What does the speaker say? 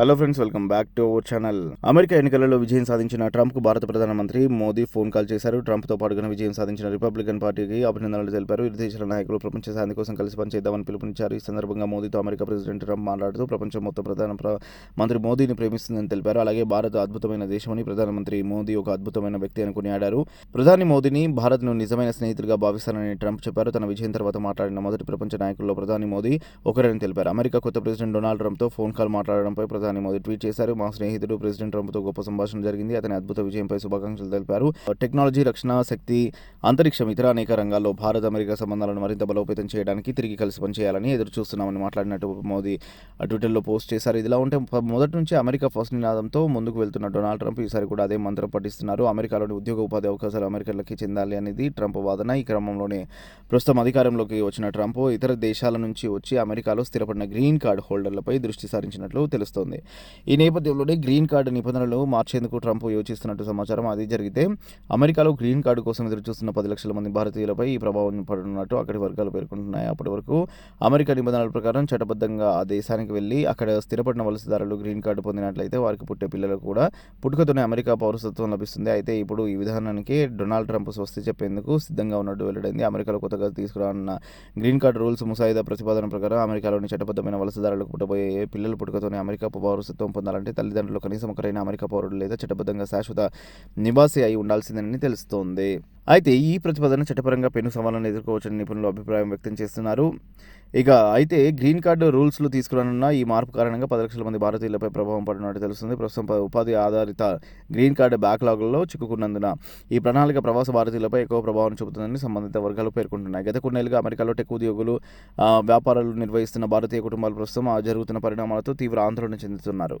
Hello friends welcome back to our channel America ఎన్నికలలో విజయం సాధించిన ట్రంప్కు భారత ప్రధానమంత్రి మోదీ ఫోన్ కాల్ చేశారు. ట్రంప్తో పాటుగా విజయం సాధించిన రిపబ్లికన్ పార్టీకి అభినందనలు తెలిపారు. ఇరు దేశాల నాయకులు ప్రపంచ శాంతి కోసం కలిసి పనిచేద్దామని పిలుపునిచ్చారు. ఈ సందర్భంగా మోదీతో అమెరికా ప్రెసిడెంట్ ట్రంప్ మాట్లాడుతూ ప్రపంచం మొత్తం ప్రధాన ప్ర- మంత్రి మోదీని ప్రేమిస్తుందని తెలిపారు. అలాగే భారత్ అద్భుతమైన దేశమని ప్రధానమంత్రి మోదీ ఒక అద్భుతమైన వ్యక్తి అని కొనియాడారు ప్రధాని మోదీని భారత్ను నిజమైన స్నేహితుడిగా భావిస్తానని ట్రంప్ చెప్పారు. తన విజయం తర్వాత మాట్లాడిన మొదటి ప్రపంచ నాయకుల్లో ప్రధాని మోదీ ఒకరని తెలిపారు. అమెరికా కొత్త ప్రెసిడెంట్ డొనాల్డ్ ట్రంప్తో ఫోన్ కాల్ మాట్లాడడంపై ప్రధాని మోదీ ట్వీట్ చేశారు. మా స్నేహితుడు ప్రెసిడెంట్ ట్రంప్తో గొప్ప సంభాషణ జరిగింది. అతని అద్భుత విజయంపై శుభాకాంక్షలు తెలిపారు. టెక్నాలజీ రక్షణ శక్తి అంతరిక్షం ఇతర అనేక రంగాల్లో భారత్ అమెరికా సంబంధాలను మరింత బలోపేతం చేయడానికి తిరిగి కలిసి పనిచేయాలని ఎదురు చూస్తున్నామని మాట్లాడినట్టు మోదీ ట్విట్టర్లో పోస్ట్ చేశారు. ఇదిలా ఉంటే మొదటి నుంచి అమెరికా ఫస్ట్ నినాదంతో ముందుకు వెళ్తున్న డొనాల్డ్ ట్రంప్ ఈసారి కూడా అదే మంత్రం పఠిస్తున్నారు. అమెరికాలోని ఉద్యోగ ఉపాధి అవకాశాలు అమెరికన్లకి చెందాలి అనేది ట్రంప్ వాదన. ఈ క్రమంలోనే ప్రస్తుతం అధికారంలోకి వచ్చిన ట్రంప్ ఇతర దేశాల నుంచి వచ్చి అమెరికాలో స్థిరపడిన గ్రీన్ కార్డ్ హోల్డర్లపై దృష్టి సారించినట్లు తెలుస్తోంది. ఈ నేపథ్యంలోనే గ్రీన్ కార్డు నిబంధనలు మార్చేందుకు ట్రంప్ యోచిస్తున్నట్టు సమాచారం. అది జరిగితే అమెరికాలో గ్రీన్ కార్డు కోసం ఎదురుచూస్తున్న పది లక్షల మంది భారతీయులపై ఈ ప్రభావం పడనున్నట్టు అక్కడి వర్గాలు పేర్కొంటున్నాయి. అప్పటి వరకు అమెరికా నిబంధనల ప్రకారం చట్టబద్ధంగా ఆ దేశానికి వెళ్ళి అక్కడ స్థిరపడిన వలసదారులు గ్రీన్ కార్డు పొందినట్లయితే వారికి పుట్టే పిల్లలకు కూడా పుట్టుకతోనే అమెరికా పౌరసత్వం లభిస్తుంది. అయితే ఇప్పుడు ఈ విధానానికి డొనాల్డ్ ట్రంప్ స్వస్తి చెప్పేందుకు సిద్ధంగా ఉన్నట్టు వెల్లడైంది. అమెరికాలో కొత్తగా తీసుకురానున్న గ్రీన్ కార్డు రూల్స్ ముసాయిదా ప్రతిపాదన ప్రకారం అమెరికాలోని చట్టబద్ధమైన వలసదారులకు పుట్టబోయే పిల్లలు పుట్టుకతోనే అమెరికా పౌరసత్వం పొందాలంటే తల్లిదండ్రులు కనీసం ఒకరైన అమెరికా పౌరుడు లేదా చట్టబద్ధంగా శాశ్వత నివాసి అయి ఉండాల్సిందని తెలుస్తోంది. అయితే ఈ ప్రతిపాదన చట్టపరంగా పెను సవాళ్ళను ఎదుర్కోవచ్చని నిపుణులు అభిప్రాయం వ్యక్తం చేస్తున్నారు. ఇక అయితే గ్రీన్ కార్డు రూల్స్లో తీసుకురానున్న ఈ మార్పు కారణంగా పది లక్షల మంది భారతీయులపై ప్రభావం పడినట్టు తెలుస్తుంది. ప్రస్తుతం ఉపాధి ఆధారిత గ్రీన్ కార్డు బ్యాక్లాగ్లలో చిక్కుకున్నందున ఈ ప్రణాళిక ప్రవాస భారతీయులపై ఎక్కువ ప్రభావం చూపుతుందని సంబంధిత వర్గాలు పేర్కొంటున్నాయి. గత కొన్నేళ్ళుగా అమెరికాలో టెక్ ఉద్యోగులు వ్యాపారాలు నిర్వహిస్తున్న భారతీయ కుటుంబాలు ప్రస్తుతం జరుగుతున్న పరిణామాలతో తీవ్ర ఆందోళన చెందుతున్నారు.